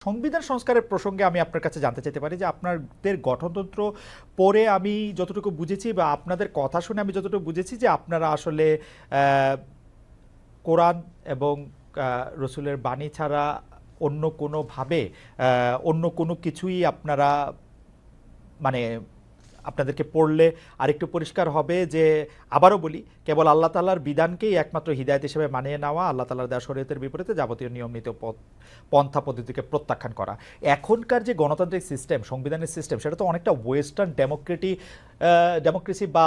সংবিধান সংস্কারের প্রসঙ্গে আমি আপনার কাছে জানতে চাইতে পারি যে আপনাদের গঠনতন্ত্র পড়ে আমি যতটুকু বুঝেছি বা আপনাদের কথা শুনে আমি যতটুকু বুঝেছি যে আপনারা আসলে কোরআন এবং রসুলের বাণী ছাড়া অন্য কোনোভাবে অন্য কোনো কিছুই আপনারা মানে আপনাদেরকে পড়লে আরেকটু পরিষ্কার হবে যে, আবারও বলি, কেবল আল্লাহ তালার বিধানকেই একমাত্র হৃদায়ত হিসেবে মানিয়ে নেওয়া, আল্লাহ তালার দেওয়া শরীয়তের বিপরীতে যাবতীয় নিয়মিত পন্থা পদ্ধতিকে প্রত্যাখ্যান করা। এখনকার যে গণতান্ত্রিক সিস্টেম সংবিধানের সিস্টেম সেটা তো অনেকটা ওয়েস্টার্ন ডেমোক্রেটি ডেমোক্রেসি বা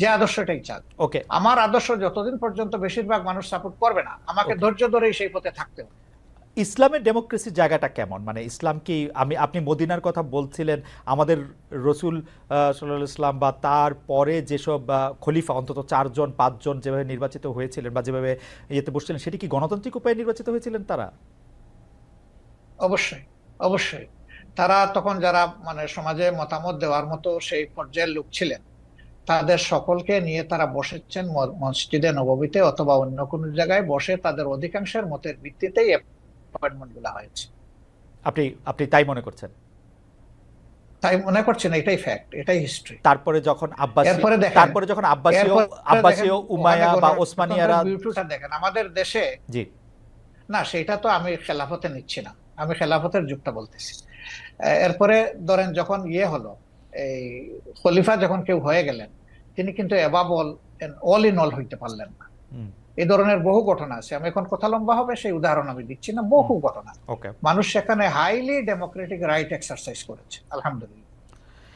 যে আদর্শ এটাই চাচ্ছে ওকে আমার আদর্শ যতদিন পর্যন্ত বেশিরভাগ মানুষ সাপোর্ট করবে না আমাকে ধৈর্য ধরেই সেই পথে থাকতে হবে। ইসলামের ডেমোক্রেসির জায়গাটা কেমন? মানে ইসলাম কি আমি আপনি মদিনার কথা বলছিলেন আমাদের রসুল সাল্লাহ ইসলাম বা তার পরে যেসব খলিফা অন্তত চারজন পাঁচজন যেভাবে নির্বাচিত হয়েছিলেন বা যেভাবে ইয়েতে বসছিলেন সেটি কি গণতান্ত্রিক উপায়ে নির্বাচিত হয়েছিলেন তারা? অবশ্যই অবশ্যই। তারা তখন যারা মানে সমাজে মতামত দেওয়ার মতো সেই পর্যায়ের লোক ছিলেন। তাদের সকলকে নিয়ে তারা বসেছেন মসজিদে নববীতে অথবা অন্য কোনো জায়গায় বসে তাদের অধিকাংশের মতের ভিত্তিতেই অ্যাপয়েন্টমেন্টগুলা হয়েছে। আপনি আপনি তাই মনে করছেন? তাই মনে করছেন এটাই ফ্যাক্ট এটাই হিস্ট্রি তারপরে যখন আব্বাসী এরপরে দেখেন- তারপরে যখন আব্বাসীয় আব্বাসীয় উমায়া বা ওসমানিয়ারা দেখেন আমাদের দেশে জি। না সেটা তো আমি খেলাফতে নিচ্ছি না আমি খেলাফতের যুগটা বলতেছি। এরপরে ধরেন যখন ইয়ে হলো এই খলিফা যখন কেউ হয়ে গেলেন তিনি কিন্তু এবাব অল অল ইন অল হইতে পারলেন না। এই ধরনের বহু ঘটনা আছে। আমি এখন কথা লম্বা হবে সেই উদাহরণ আমি দিচ্ছি না। বহু ঘটনা। ওকে মানুষ সেখানে হাইলি ডেমোক্রেটিক রাইট এক্সারসাইজ করেছে আলহামদুলিল্লাহ।